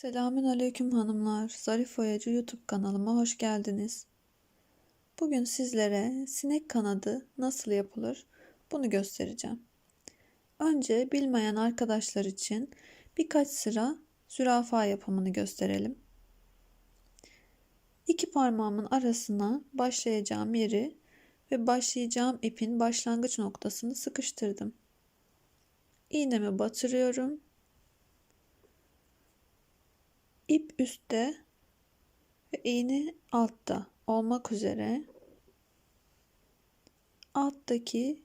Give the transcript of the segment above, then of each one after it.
Selamün aleyküm hanımlar. Zarif Oyacı YouTube kanalıma hoş geldiniz. Bugün sizlere sinek kanadı nasıl yapılır bunu göstereceğim. Önce bilmeyen arkadaşlar için birkaç sıra zürafa yapımını gösterelim. İki parmağımın arasına başlayacağım yeri ve başlayacağım ipin başlangıç noktasını sıkıştırdım. İğnemi batırıyorum ip üstte ve iğne altta olmak üzere alttaki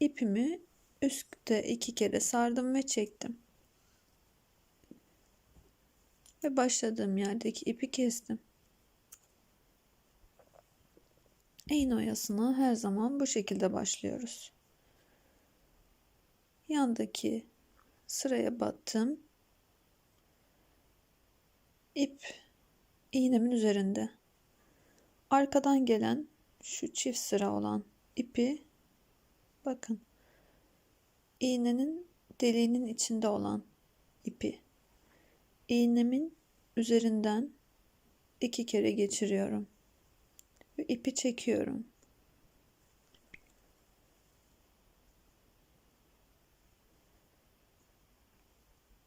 ipimi üstte iki kere sardım ve çektim. Ve başladığım yerdeki ipi kestim. İğne oyasına her zaman bu şekilde başlıyoruz. Yandaki sıraya battım ip iğnemin üzerinde. Arkadan gelen şu çift sıra olan ipi bakın iğnenin deliğinin içinde olan ipi iğnemin üzerinden iki kere geçiriyorum ve ipi çekiyorum.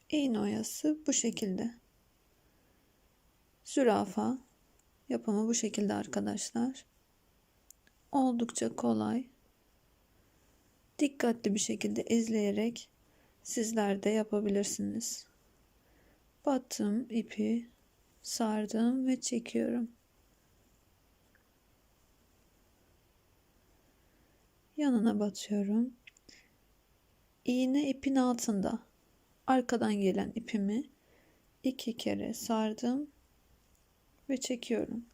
İğne oyası bu şekilde. Zürafa yapımı bu şekilde arkadaşlar. Oldukça kolay. Dikkatli bir şekilde izleyerek sizler de yapabilirsiniz. Battım ipi, sardım ve çekiyorum. Yanına batıyorum. İğne ipin altında. Arkadan gelen ipimi iki kere sardım ve çekiyorum.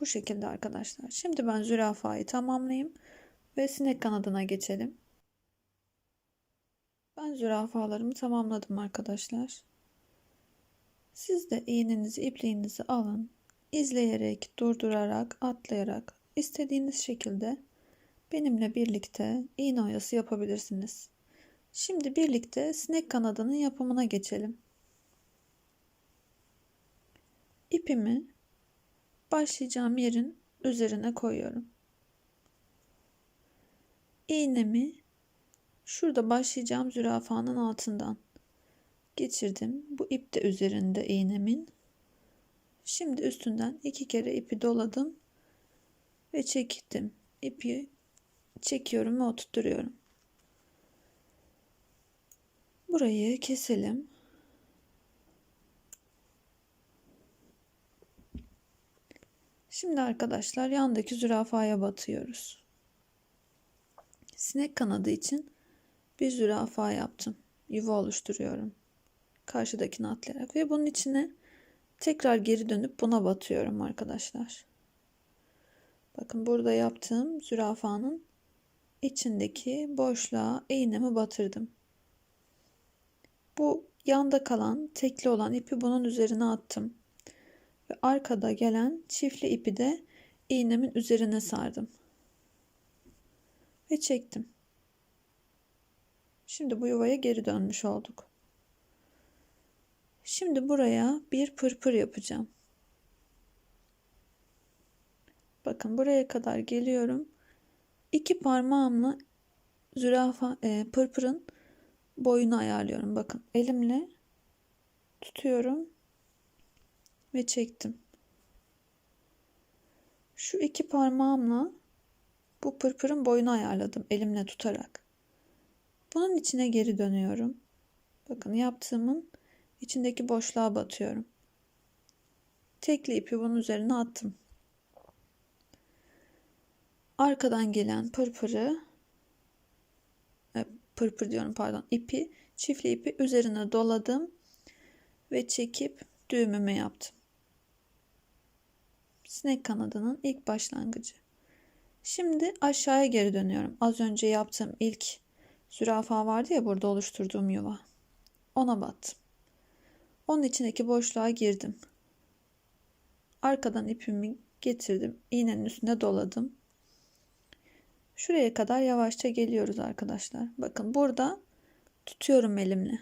Bu şekilde arkadaşlar. Şimdi ben zürafayı tamamlayayım ve sinek kanadına geçelim. Ben zürafalarımı tamamladım arkadaşlar. Siz de iğnenizi, ipliğinizi alın. İzleyerek, durdurarak, atlayarak istediğiniz şekilde benimle birlikte iğne oyası yapabilirsiniz. Şimdi birlikte sinek kanadının yapımına geçelim. İpimi başlayacağım yerin üzerine koyuyorum. İğnemi şurada başlayacağım zürafanın altından geçirdim. Bu ip de üzerinde iğnemin. Şimdi üstünden iki kere ipi doladım ve çektim. İpi çekiyorum ve oturtuyorum. Burayı keselim. Şimdi arkadaşlar yandaki zürafaya batıyoruz. Sinek kanadı için bir zürafa yaptım. Yuva oluşturuyorum. Karşıdakini atlayarak ve bunun içine tekrar geri dönüp buna batıyorum arkadaşlar. Bakın burada yaptığım zürafanın içindeki boşluğa iğnemi batırdım. Bu yanda kalan tekli olan ipi bunun üzerine attım ve arkada gelen çiftli ipi de iğnemin üzerine sardım. Ve çektim. Şimdi bu yuvaya geri dönmüş olduk. Şimdi buraya bir pırpır yapacağım. Bakın buraya kadar geliyorum. İki parmağımla zürafa e, pırpırın boyunu ayarlıyorum. Bakın elimle tutuyorum ve çektim. Şu iki parmağımla bu pırpırın boyunu ayarladım elimle tutarak. Bunun içine geri dönüyorum. Bakın yaptığımın içindeki boşluğa batıyorum. Tekli ipi bunun üzerine attım. Arkadan gelen pırpırı e, pırpır diyorum pardon ipi çiftli ipi üzerine doladım ve çekip düğümümü yaptım sinek kanadının ilk başlangıcı. Şimdi aşağıya geri dönüyorum. Az önce yaptığım ilk zürafa vardı ya burada oluşturduğum yuva. Ona battım. Onun içindeki boşluğa girdim. Arkadan ipimi getirdim. İğnenin üstüne doladım. Şuraya kadar yavaşça geliyoruz arkadaşlar. Bakın burada tutuyorum elimle.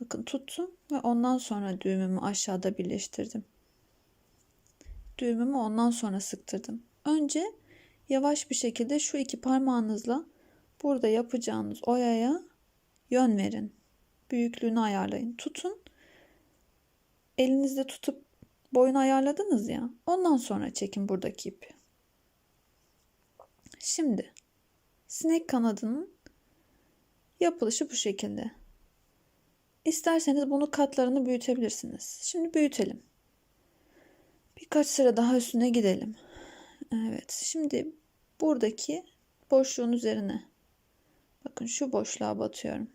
Bakın tuttum ve ondan sonra düğümümü aşağıda birleştirdim. Düğümümü ondan sonra sıktırdım. Önce yavaş bir şekilde şu iki parmağınızla burada yapacağınız oyaya yön verin. Büyüklüğünü ayarlayın. Tutun. Elinizde tutup boyunu ayarladınız ya. Ondan sonra çekin buradaki ipi. Şimdi sinek kanadının yapılışı bu şekilde. İsterseniz bunu katlarını büyütebilirsiniz. Şimdi büyütelim. Birkaç sıra daha üstüne gidelim. Evet. Şimdi buradaki boşluğun üzerine bakın şu boşluğa batıyorum.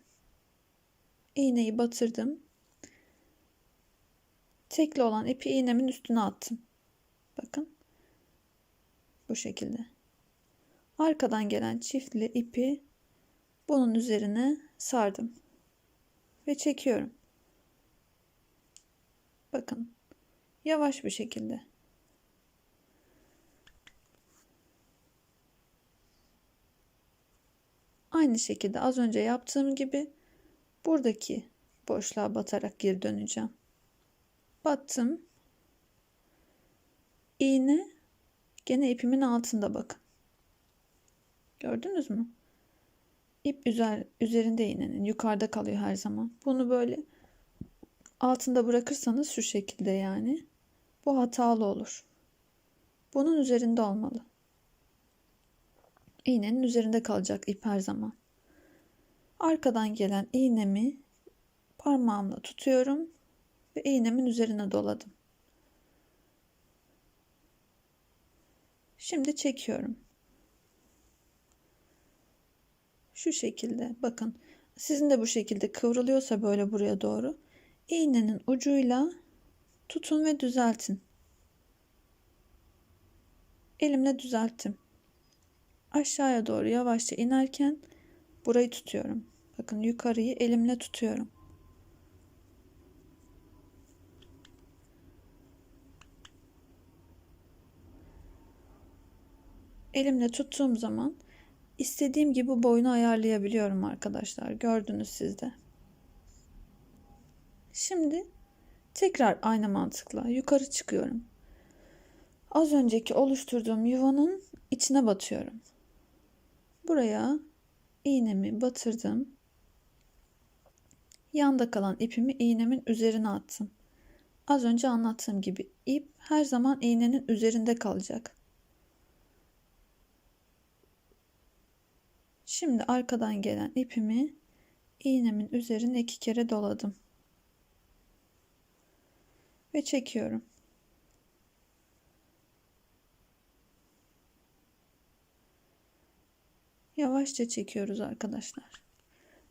İğneyi batırdım. Tekli olan ipi iğnemin üstüne attım. Bakın. Bu şekilde. Arkadan gelen çiftli ipi bunun üzerine sardım. Ve çekiyorum. Bakın. Yavaş bir şekilde. Aynı şekilde az önce yaptığım gibi buradaki boşluğa batarak geri döneceğim. Battım. İğne gene ipimin altında bakın. Gördünüz mü? İp üzer, üzerinde iğnenin yukarıda kalıyor her zaman. Bunu böyle altında bırakırsanız şu şekilde yani bu hatalı olur. Bunun üzerinde olmalı. İğnenin üzerinde kalacak ip her zaman. Arkadan gelen iğnemi parmağımla tutuyorum ve iğnemin üzerine doladım. Şimdi çekiyorum. Şu şekilde bakın sizin de bu şekilde kıvrılıyorsa böyle buraya doğru iğnenin ucuyla tutun ve düzeltin. Elimle düzelttim. Aşağıya doğru yavaşça inerken burayı tutuyorum. Bakın yukarıyı elimle tutuyorum. Elimle tuttuğum zaman istediğim gibi boyunu ayarlayabiliyorum arkadaşlar. Gördünüz siz de. Şimdi tekrar aynı mantıkla yukarı çıkıyorum. Az önceki oluşturduğum yuvanın içine batıyorum. Buraya iğnemi batırdım. Yanda kalan ipimi iğnemin üzerine attım. Az önce anlattığım gibi ip her zaman iğnenin üzerinde kalacak. Şimdi arkadan gelen ipimi iğnemin üzerine iki kere doladım. Ve çekiyorum. Yavaşça çekiyoruz arkadaşlar.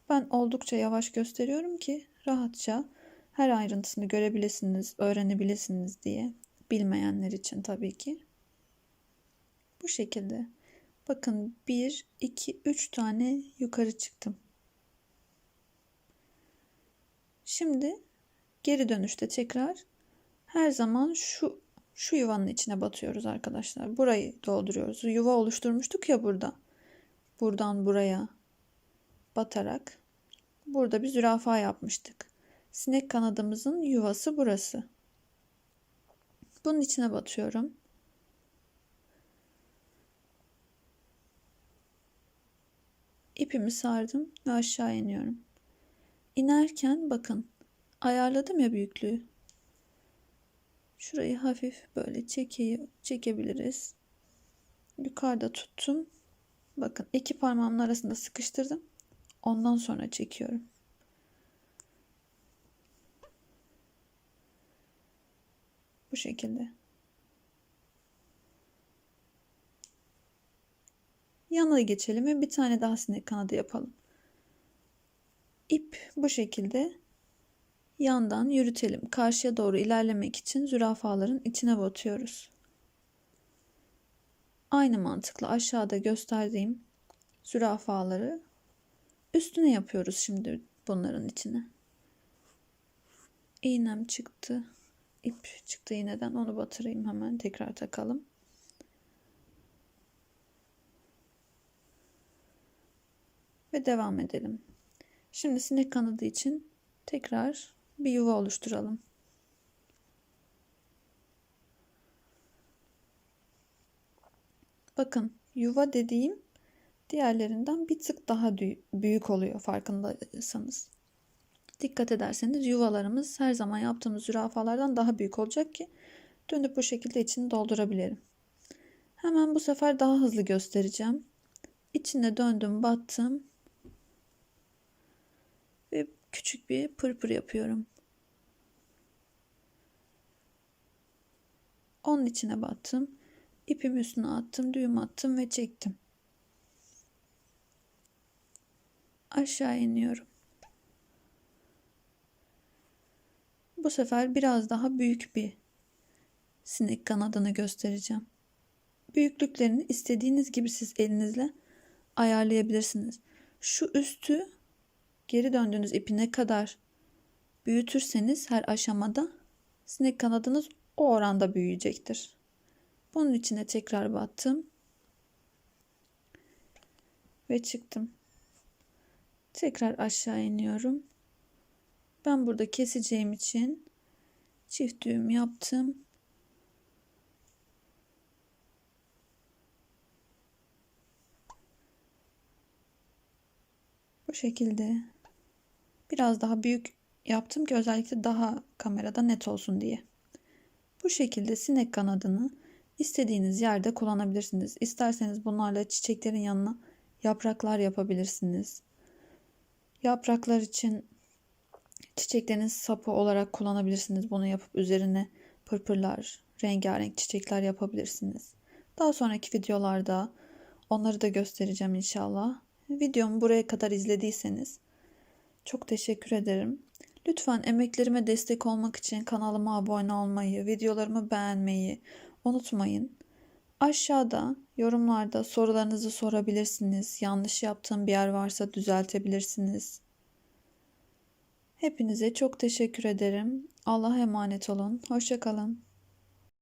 Ben oldukça yavaş gösteriyorum ki rahatça her ayrıntısını görebilirsiniz, öğrenebilirsiniz diye. Bilmeyenler için tabii ki. Bu şekilde. Bakın 1, 2, 3 tane yukarı çıktım. Şimdi geri dönüşte tekrar her zaman şu şu yuvanın içine batıyoruz arkadaşlar. Burayı dolduruyoruz. Yuva oluşturmuştuk ya burada. Buradan buraya batarak burada bir zürafa yapmıştık. Sinek kanadımızın yuvası burası. Bunun içine batıyorum. İpimi sardım ve aşağı iniyorum. İnerken bakın ayarladım ya büyüklüğü. Şurayı hafif böyle çeke, çekebiliriz. Yukarıda tuttum. Bakın iki parmağımın arasında sıkıştırdım. Ondan sonra çekiyorum. Bu şekilde. Yanına geçelim ve bir tane daha sinek kanadı yapalım. İp bu şekilde yandan yürütelim. Karşıya doğru ilerlemek için zürafaların içine batıyoruz. Aynı mantıkla aşağıda gösterdiğim zürafaları üstüne yapıyoruz şimdi bunların içine. İğnem çıktı. İp çıktı iğneden onu batırayım hemen tekrar takalım. Ve devam edelim. Şimdi sinek kanadı için tekrar bir yuva oluşturalım. Bakın yuva dediğim diğerlerinden bir tık daha büyük oluyor farkındaysanız. Dikkat ederseniz yuvalarımız her zaman yaptığımız zürafalardan daha büyük olacak ki dönüp bu şekilde içini doldurabilirim. Hemen bu sefer daha hızlı göstereceğim. İçine döndüm, battım. Küçük bir pırpır yapıyorum. Onun içine battım. İpimi üstüne attım, düğüm attım ve çektim. Aşağı iniyorum. Bu sefer biraz daha büyük bir sinek kanadını göstereceğim. Büyüklüklerini istediğiniz gibi siz elinizle ayarlayabilirsiniz. Şu üstü geri döndüğünüz ipi ne kadar büyütürseniz her aşamada sinek kanadınız o oranda büyüyecektir. Bunun içine tekrar battım. Ve çıktım. Tekrar aşağı iniyorum. Ben burada keseceğim için çift düğüm yaptım. Bu şekilde biraz daha büyük yaptım ki özellikle daha kamerada net olsun diye. Bu şekilde sinek kanadını istediğiniz yerde kullanabilirsiniz. İsterseniz bunlarla çiçeklerin yanına yapraklar yapabilirsiniz. Yapraklar için çiçeklerin sapı olarak kullanabilirsiniz. Bunu yapıp üzerine pırpırlar, rengarenk çiçekler yapabilirsiniz. Daha sonraki videolarda onları da göstereceğim inşallah. Videomu buraya kadar izlediyseniz çok teşekkür ederim. Lütfen emeklerime destek olmak için kanalıma abone olmayı, videolarımı beğenmeyi unutmayın. Aşağıda yorumlarda sorularınızı sorabilirsiniz. Yanlış yaptığım bir yer varsa düzeltebilirsiniz. Hepinize çok teşekkür ederim. Allah'a emanet olun. Hoşçakalın.